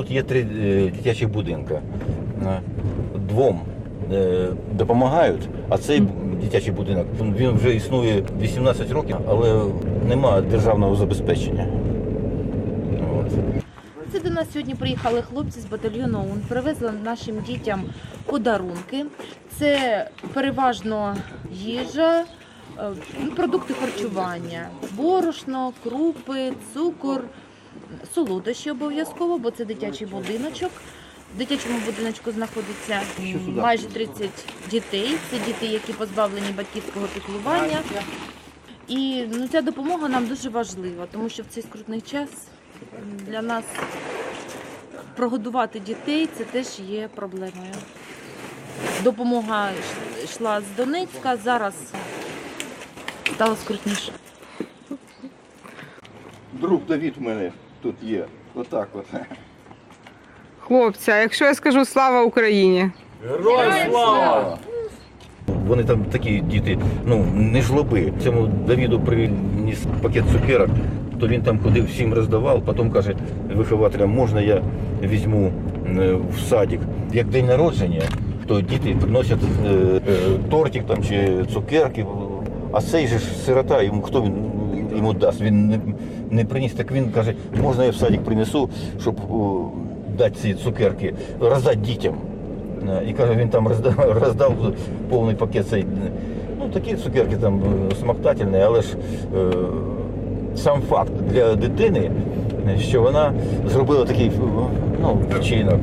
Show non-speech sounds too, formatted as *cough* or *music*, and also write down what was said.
тут є три е, дитячі будинки. Е, Двом е, допомагають, а цей дитячий будинок він вже існує 18 років, але немає державного забезпечення. От. Це до нас сьогодні приїхали хлопці з батальйону ОУН, привезли нашим дітям подарунки. Це переважно їжа, продукти харчування, борошно, крупи, цукор, солодощі обов'язково, бо це дитячий будиночок. В дитячому будиночку знаходиться майже 30 дітей. Це діти, які позбавлені батьківського піклування. І ну, ця допомога нам дуже важлива, тому що в цей скрутний час для нас прогодувати дітей це теж є проблемою. Допомога йшла з Донецька, зараз стало скрутніше. Друг Давід у мене тут є. Отак от. Хлопці, а якщо я скажу слава Україні? Вони там такі діти, ну не жлоби. Цьому Давіду приніс пакет цукерок, то він там ходив, всім роздавав, потім каже вихователям, можна я візьму е, в садик. Як день народження, то діти приносять е, е, тортик там чи цукерки. А цей же сирота, йому хто він йому дасть? Він не, не приніс. Так він каже, можна я в садик принесу, щоб о, дати ці цукерки, роздати дітям. Е, І каже, він там роздав, *laughs* роздав повний пакет цей. Ну, такі цукерки там е, смактательні, але ж е, сам факт для дитини, е, що вона зробила такий е, ну, вчинок,